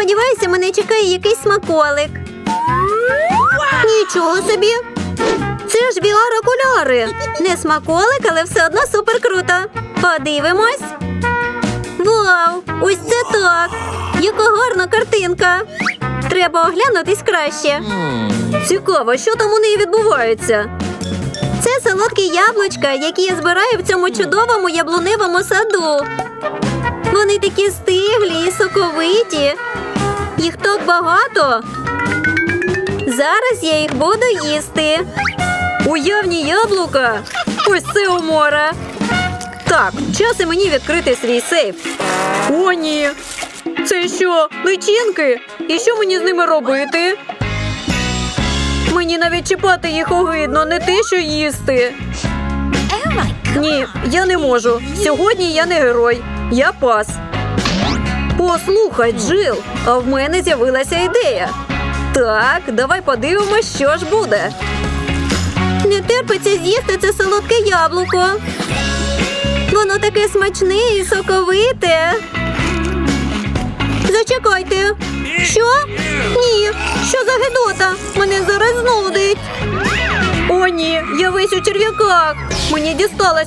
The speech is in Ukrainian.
Сподіваюся, мене чекає якийсь смаколик. Нічого собі. Це ж VR-окуляри. Не смаколик, але все одно супер круто. Подивимось. Вау! Ось це так! Яка гарна картинка! Треба оглянутись краще. Цікаво, що там у неї відбувається. Це солодкі яблучка, які я збираю в цьому чудовому яблуневому саду. Вони такі стиглі і соковиті. Їх так багато. Зараз я їх буду їсти. Уявні яблука. Ось це умора. Так, час і мені відкрити свій сейф. О, ні. Це що, личинки? І що мені з ними робити? Мені навіть чіпати їх огидно, не те, що їсти. Ні, я не можу. Сьогодні я не герой. Я пас. Послухай, Джил, а в мене з'явилася ідея. Так, давай подивимось, що ж буде. Не терпиться з'їсти це солодке яблуко. Воно таке смачне і соковите. Зачекайте. Що? Ні. Що за гидота? Мене зараз знудить. О, ні, я весь у черв'яках. Мені дісталася